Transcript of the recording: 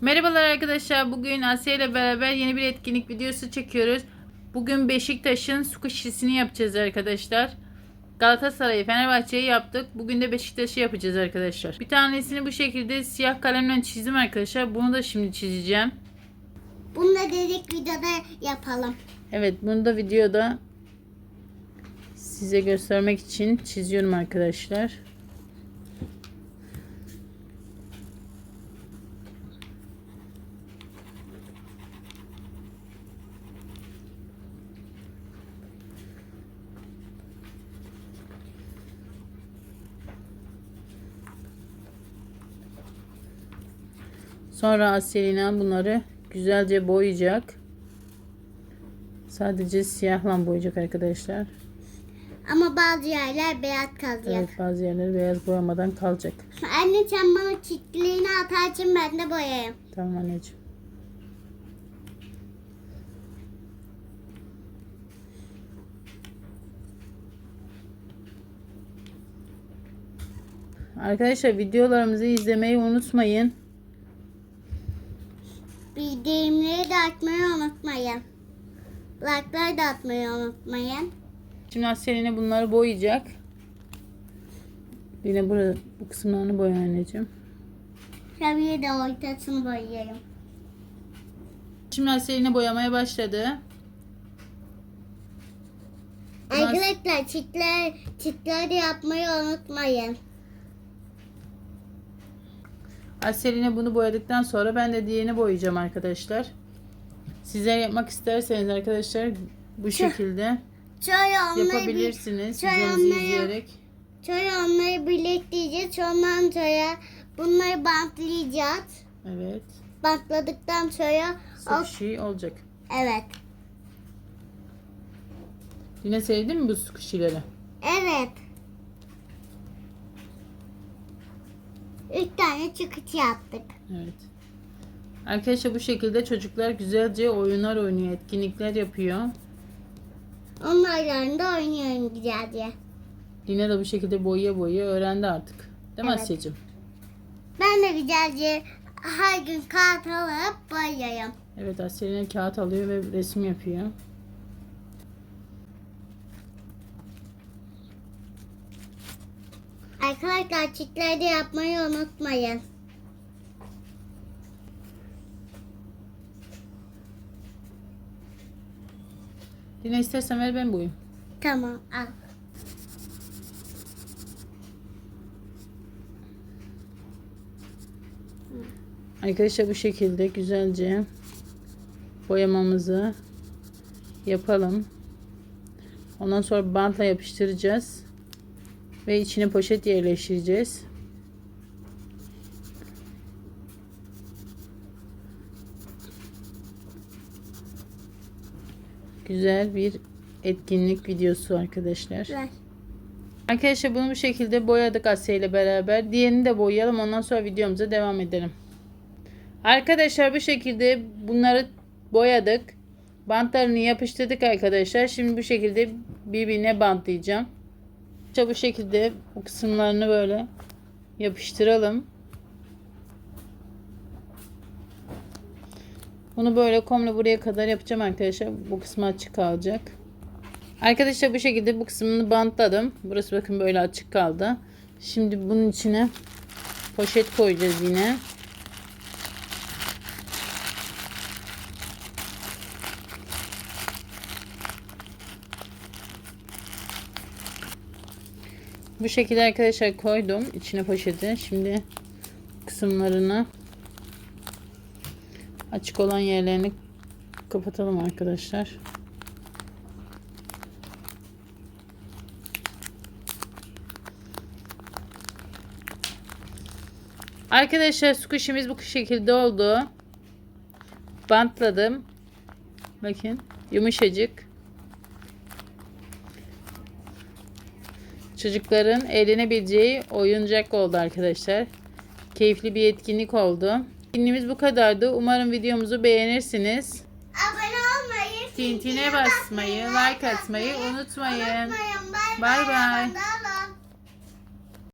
Merhabalar arkadaşlar. Bugün Asya ile beraber yeni bir etkinlik videosu çekiyoruz. Bugün Beşiktaş'ın su kuşisini yapacağız arkadaşlar. Galatasaray'ı, Fenerbahçe'yi yaptık. Bugün de Beşiktaş'ı yapacağız arkadaşlar. Bir tanesini bu şekilde siyah kalemle çizdim arkadaşlar. Bunu da şimdi çizeceğim. Bunu da dedik videoda yapalım. Evet bunu da videoda size göstermek için çiziyorum arkadaşlar. Sonra Aselina bunları güzelce boyayacak. Sadece siyahla boyayacak arkadaşlar. Ama bazı yerler beyaz kalacak. Evet bazı yerleri beyaz boyamadan kalacak. Anne sen bana çitliğini atarsın ben de boyayayım. Tamam anneciğim. Arkadaşlar videolarımızı izlemeyi unutmayın. Bildirimleri de atmayı unutmayın. Like'ları da atmayı unutmayın. Şimdi Aselina bunları boyayacak. Yine burada bu kısımlarını boya anneciğim. Şabiye de ortasını boyayayım. Şimdi Aselina boyamaya başladı. Arkadaşlar çitler, çitleri yapmayı unutmayın. Aseline bunu boyadıktan sonra ben de diğerini boyayacağım arkadaşlar. Sizler yapmak isterseniz arkadaşlar bu şekilde onları, bir, yapabilirsiniz. şöyle Videomuzu onları- izleyerek. şöyle onları birleştireceğiz. Ondan sonra bunları bantlayacağız. Evet. Bantladıktan sonra o, şey olacak. evet. Yine sevdin mi bu squishy'leri? Evet. Üç tane çıkıcı yaptık. Evet. Arkadaşlar bu şekilde çocuklar güzelce oyunlar oynuyor, etkinlikler yapıyor. Onlarla da oynuyorum güzelce. Yine de bu şekilde boyaya boyaya öğrendi artık. Değil mi Evet. Asya'cığım? Ben de güzelce her gün kağıt alıp boyuyorum. Evet Asya kağıt alıyor ve resim yapıyor. Arkadaşlar çitleri de yapmayı unutmayın. Yine istersen ver ben boyayım. Tamam al. Arkadaşlar bu şekilde güzelce boyamamızı yapalım. Ondan sonra bantla yapıştıracağız. Ve içine poşet yerleştireceğiz. Güzel bir etkinlik videosu arkadaşlar. Ver. Arkadaşlar bunu bu şekilde boyadık Asya ile beraber. Diğerini de boyayalım. Ondan sonra videomuza devam edelim. Arkadaşlar bu şekilde bunları boyadık. Bantlarını yapıştırdık arkadaşlar. Şimdi bu şekilde birbirine bantlayacağım. İşte bu şekilde bu kısımlarını böyle yapıştıralım. Bunu böyle komple buraya kadar yapacağım arkadaşlar. Bu kısmı açık kalacak. Arkadaşlar bu şekilde bu kısmını bantladım. Burası bakın böyle açık kaldı. Şimdi bunun içine poşet koyacağız yine. Bu şekilde arkadaşlar koydum içine poşeti. Şimdi kısımlarını açık olan yerlerini kapatalım arkadaşlar. Arkadaşlar squishimiz bu şekilde oldu. Bantladım. Bakın yumuşacık. Çocukların eğlenebileceği oyuncak oldu arkadaşlar. Keyifli bir etkinlik oldu. Etkinliğimiz bu kadardı. Umarım videomuzu beğenirsiniz. Abone olmayı, Tintine basmayı, like atmayı unutmayın. bay. Bay